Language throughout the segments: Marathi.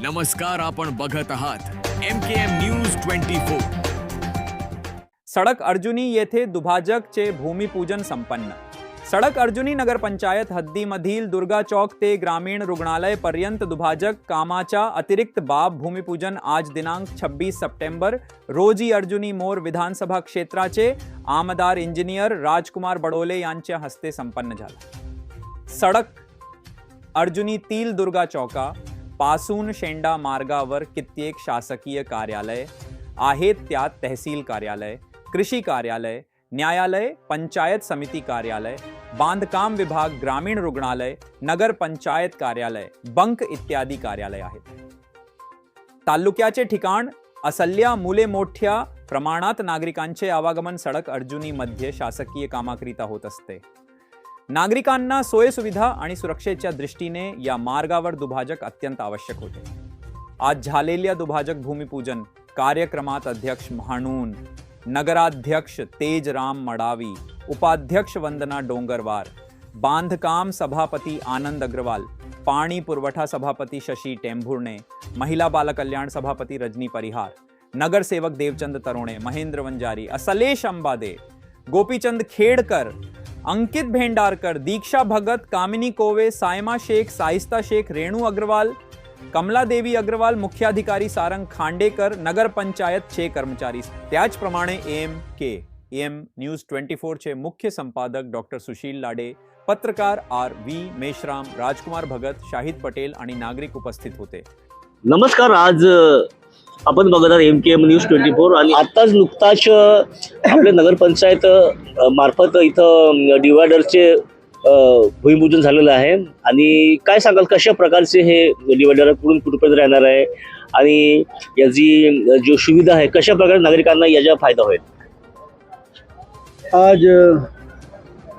नमस्कार आपण बघत आहात M K M news twenty four Sadak Arjuni येथे दुभाजकचे भूमिपूजन संपन्न. सडक अर्जुनी नगरपंचायत हद्दीमधील दुर्गा चौक ते ग्रामीण रुग्णालय पर्यंत दुभाजक कामाच्या अतिरिक्त बाब भूमिपूजन आज दिनांक छब्बीस सप्टेंबर रोजी अर्जुनी मोर विधानसभा क्षेत्राचे आमदार इंजिनियर राजकुमार बडोले यांच्या हस्ते संपन्न झाला. सडक अर्जुनीतील दुर्गा चौका पासून शेंडा मार्गावर कित्येक शासकीय कार्यालय आहेत त्यात तहसील कार्यालय कृषी कार्यालय न्यायालय पंचायत समिती कार्यालय बांधकाम विभाग ग्रामीण रुग्णालय नगर पंचायत कार्यालय बंक इत्यादी कार्यालय आहेत. तालुक्याचे ठिकाण असल्या मुले मोठ्या प्रमाणात नागरिकांचे आवागमन सडक अर्जुनीमध्ये शासकीय कामाकरिता होत असते. नागरिकांना सोयसुविधा आणि सुरक्षेच्या दृष्टीने या मार्गावर दुभाजक अत्यंत आवश्यक होते. आज झालेल्या दुभाजक भूमिपूजन कार्यक्रमात अध्यक्ष म्हणून नगराध्यक्ष तेजराम मडावी उपाध्यक्ष वंदना डोंगरवार बांधकाम सभापती आनंद अग्रवाल पाणी पुरवठा सभापती शशी टेंभुर्णे महिला बालकल्याण सभापती रजनी परिहार नगरसेवक देवचंद तरोणे महेंद्र वंजारी असलेश अंबादे गोपीचंद खेडकर अंकित भेंडारकर दीक्षा भगत कामिनी कोवे सायमा शेख साहिस्ता शेख रेणू अग्रवाल कमला देवी अग्रवाल मुख्याधिकारी सारंग खांडेकर नगर पंचायतचे कर्मचारी। त्याचप्रमाणे M K M news twenty फोरचे मुख्य संपादक डॉक्टर सुशील लाडे पत्रकार आर व्ही मेश्राम राजकुमार भगत शाहिद पटेल आणि नागरिक उपस्थित होते. नमस्कार आज आपण बघत आहात M K M news twenty four आणि आत्ताच नुकताच आपल्या नगरपंचायत मार्फत इथं डिवायडरचे भूमिपूजन झालेलं आहे. आणि काय सांगाल कशा प्रकारचे हे डिवायडर कुठून कुठपर्यंत राहणार आहे? आणि याची जो सुविधा आहे कशा प्रकारे नागरिकांना याचा फायदा होईल? आज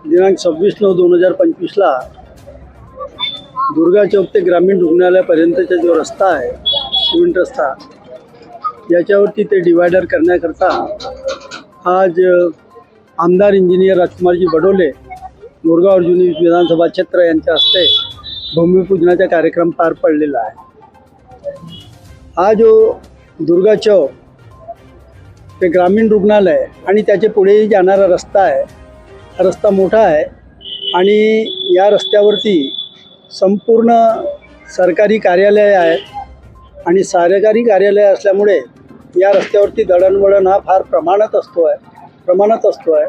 दिनांक सव्वीस नऊ दोन हजार पंचवीसला दुर्गा चौक ते ग्रामीण रुग्णालयापर्यंतचा जो रस्ता आहे सिमेंट रस्ता याच्यावरती ते डिवायडर करण्याकरता आज आमदार इंजिनियर राजकुमारजी बडोले मोरगाव अर्जुनी विधानसभा क्षेत्र यांच्या हस्ते भूमिपूजनाचा कार्यक्रम पार पडलेला आहे. हा जो दुर्गा चौक ते ग्रामीण रुग्णालय आणि त्याचे पुढे जाणारा रस्ता आहे. हा रस्ता मोठा आहे आणि या रस्त्यावरती संपूर्ण सरकारी कार्यालय आहेत आणि सरकारी कार्यालय असल्यामुळे या रस्त्यावरती दळणवळण हा फार प्रमाणात असतो आहे प्रमाणात असतो आहे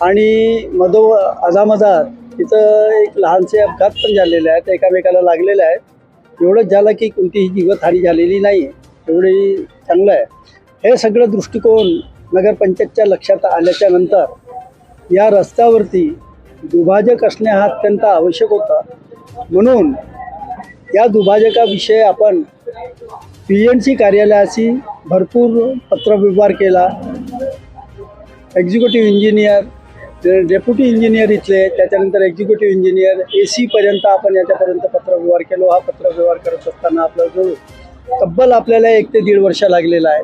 आणि मधो अधामधात तिथं एक लहानसे अपघात पण झालेले आहेत एकामेकाला लागलेले आहेत. एवढंच झालं की कोणतीही जीवतहानी झालेली नाही एवढी चांगलं आहे. हे सगळं दृष्टिकोन नगरपंचायतच्या लक्षात आल्याच्यानंतर या रस्त्यावरती दुभाजक असणे हा अत्यंत आवश्यक होता. म्हणून या दुभाजकाविषयी आपण पी एन सी कार्यालयाशी भरपूर पत्रव्यवहार केला. एक्झिक्युटिव्ह इंजिनियर डेप्युटी इंजिनियर इथले त्याच्यानंतर एक्झिक्युटिव्ह इंजिनियर ए सीपर्यंत आपण याच्यापर्यंत पत्रव्यवहार केलो. हा पत्रव्यवहार करत असताना आपला जो तब्बल आपल्याला एक ते दीड वर्ष लागलेला आहे.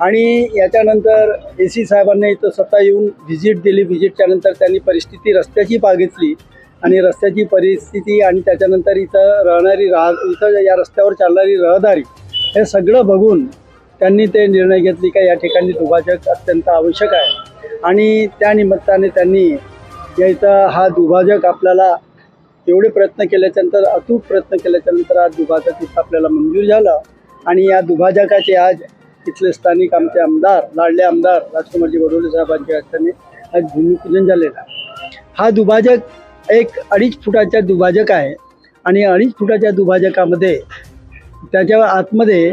आणि याच्यानंतर ए सी साहेबांनी इथं स्वतः येऊन व्हिजिट दिली. व्हिजिटच्यानंतर त्यांनी परिस्थिती रस्त्याची बागितली आणि रस्त्याची परिस्थिती आणि त्याच्यानंतर इथं राहणारी राह इथं या रस्त्यावर चालणारी रहदारी हे सगळं बघून त्यांनी ते निर्णय घेतले का या ठिकाणी दुभाजक अत्यंत आवश्यक आहे. आणि त्या निमित्ताने त्यांनी या इथं हा दुभाजक आपल्याला एवढे प्रयत्न केल्याच्यानंतर अतूट प्रयत्न केल्याच्यानंतर आज दुभाजक इथं आपल्याला मंजूर झालं. आणि या दुभाजकाचे आज इथले स्थानिक आमचे आमदार लाडले आमदार राजकुमारजी वडोले साहेबांच्या हस्ते आज भूमिपूजन झालेलं हा दुभाजक एक अडीच फुटाच्या दुभाजक आहे. आणि अडीच फुटाच्या दुभाजकामध्ये त्याच्या आतमध्ये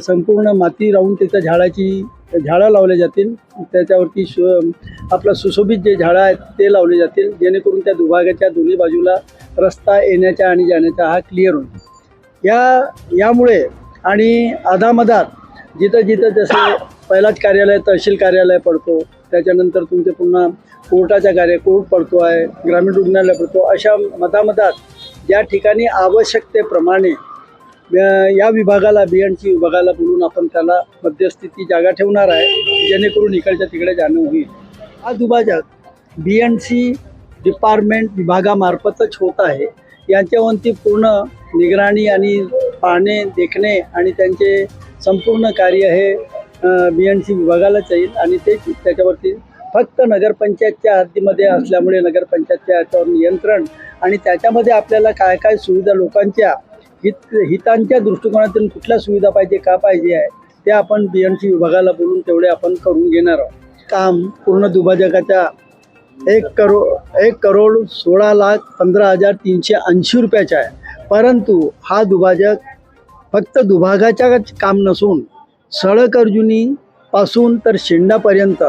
संपूर्ण माती राहून त्याच्या झाडाची झाडं लावले जातील. त्याच्यावरती सु आपलं सुशोभित जे झाडं आहेत ते लावले जातील. जेणेकरून त्या दुभागाच्या दोन्ही बाजूला रस्ता येण्याचा आणि जाण्याचा हा क्लिअर होईल. या यामुळे आणि आधामधात जिथं जिथं जसे पहिलाच कार्यालय तहसील कार्यालय पडतो त्याच्यानंतर तुमचे पुन्हा कोर्टाचा कार्य कोर्ट पडतो आहे ग्रामीण रुग्णालय पडतो अशा मधामधात ज्या ठिकाणी आवश्यकतेप्रमाणे या विभागाला बी एन सी विभागाला बोलून आपण त्याला मध्यस्थिती जागा ठेवणार आहे जेणेकरून इकडच्या तिकडे जाणं होईल. हा दुभाजक बी एन सी डिपार्टमेंट विभागामार्फतच होत आहे. यांच्यावरती पूर्ण निगराणी आणि पाहणे देखणे आणि त्यांचे संपूर्ण कार्य हे बी सी विभागालाच येईल आणि ते त्याच्यावरती फक्त नगरपंचायतच्या हद्दीमध्ये असल्यामुळे नगरपंचायतच्या याच्यावर नियंत्रण आणि त्याच्यामध्ये आपल्याला काय काय सुविधा लोकांच्या हित हितांच्या दृष्टिकोनातून कुठल्या सुविधा पाहिजे का पाहिजे आहे ते आपण बी एन सी विभागाला बोलून तेवढे आपण करून घेणार आहोत. काम पूर्ण दुभाजकाच्या एक करो एक करोड सोळा लाख पंधरा हजार तीनशे ऐंशी रुपयाचा आहे. परंतु हा दुभाजक फक्त दुभागाच्या काम नसून पासून तर शेंडापर्यंत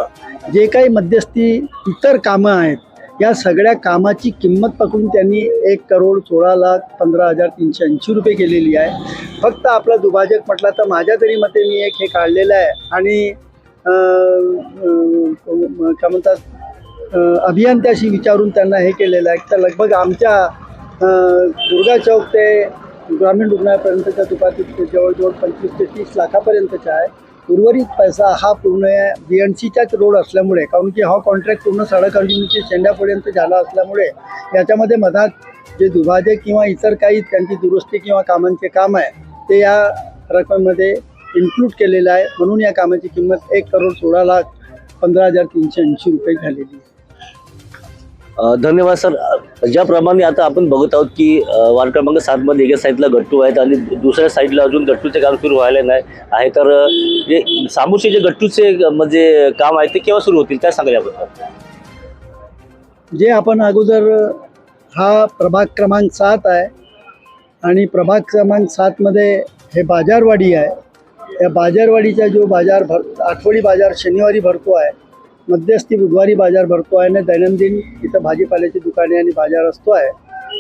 जे काही मध्यस्थी इतर कामं आहेत या सगळ्या कामाची किंमत पकडून त्यांनी एक करोड सोळा लाख पंधरा हजार तीनशे ऐंशी रुपये केलेली आहे. फक्त आपला दुभाजक म्हटला तर माझ्या तरी मते मी एक हे काढलेलं आहे. आणि काय म्हणतात अभियंत्याशी विचारून त्यांना हे केलेलं आहे. तर लगभग आमच्या दुर्गा चौक ते ग्रामीण रुग्णालयापर्यंतच्या दुकानात जवळजवळ पंचवीस ते तीस लाखापर्यंतचा आहे. उर्वरित पैसा हा पूर्ण बी एन सीचाच रोड असल्यामुळे कारण की हा कॉन्ट्रॅक्ट पूर्ण सडक अर्जुनीच्या शेंड्यापर्यंत झाला असल्यामुळे याच्यामध्ये मधात जे दुभाजे किंवा इतर काही त्यांची दुरुस्ती किंवा कामांचे काम आहे ते या रकमेमध्ये इन्क्लूड केलेलं आहे. म्हणून या कामाची किंमत एक करोड सोळा लाख पंधरा हजार तीनशे ऐंशी रुपये झालेली आहे. धन्यवाद सर. ज्याप्रमाणे आता आपण बघत आहोत की वार्ड क्रमांक सातमध्ये एका साईडला गट्टू आहेत आणि दुसऱ्या साईडला अजून गट्टूचे काम सुरू व्हायला नाही आहे. तर जे सामूचे जे गट्टूचे म्हणजे काम आहे ते केव्हा सुरू होतील? काय सांगा याबद्दल. जे आपण अगोदर हा प्रभाग क्रमांक सात आहे आणि प्रभाग क्रमांक सातमध्ये हे बाजारवाडी आहे. या बाजारवाडीचा जो बाजार भर आठवडी बाजार शनिवारी भरतो आहे मध्यस्थी बुधवारी बाजार भरतो आहे आणि दैनंदिन इथं भाजीपाल्याची दुकाने आणि बाजार असतो आहे.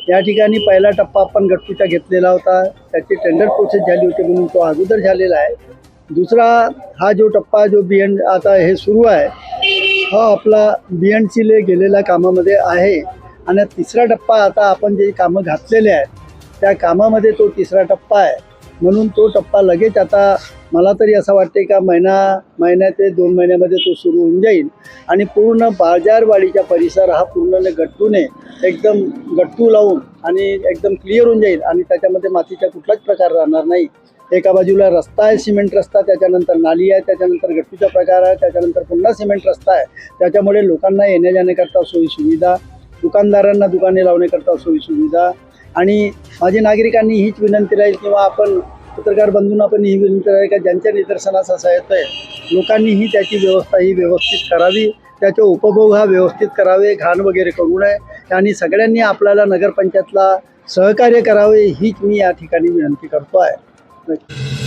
या ठिकाणी पहिला टप्पा आपण गट्टूचा घेतलेला होता. त्याची टेंडर प्रोसेस झाली होती म्हणून तो अगोदर झालेला आहे. दुसरा हा जो टप्पा जो बी एन आता हे सुरू आहे हा आपला बी एन सीले गेलेल्या कामामध्ये आहे. आणि तिसरा टप्पा आता आपण जे कामं घातलेले आहेत त्या कामामध्ये तो तिसरा टप्पा आहे. म्हणून तो टप्पा लगेच आता मला तरी असं वाटते का महिना महिन्या ते दोन महिन्यामध्ये तो सुरू होऊन जाईल. आणि पूर्ण बाजारवाडीचा परिसर हा पूर्ण गट्टूने एकदम गट्टू लावून आणि एकदम क्लिअर होऊन जाईल आणि त्याच्यामध्ये मातीचा कुठलाच प्रकार राहणार नाही. एका बाजूला रस्ता आहे सिमेंट रस्ता त्याच्यानंतर नाली आहे त्याच्यानंतर गट्टूचा प्रकार आहे त्याच्यानंतर पुन्हा सिमेंट रस्ता आहे. त्याच्यामुळे लोकांना येण्या जाण्याकरता सोयी सुविधा दुकानदारांना दुकाने लावण्याकरता सोयी सुविधा आणि माझी नागरिकांनी हीच विनंती राहील किंवा आपण पत्रकार बंधूंना पण ही विनंती राहील का ज्यांच्या निदर्शनास असं येतं आहे लोकांनीही त्याची व्यवस्था ही व्यवस्थित करावी त्याचे उपभोग हा व्यवस्थित करावे घाण वगैरे करू नये. आणि सगळ्यांनी आपल्याला नगरपंचायतला सहकार्य करावे हीच मी या ठिकाणी विनंती करतो आहे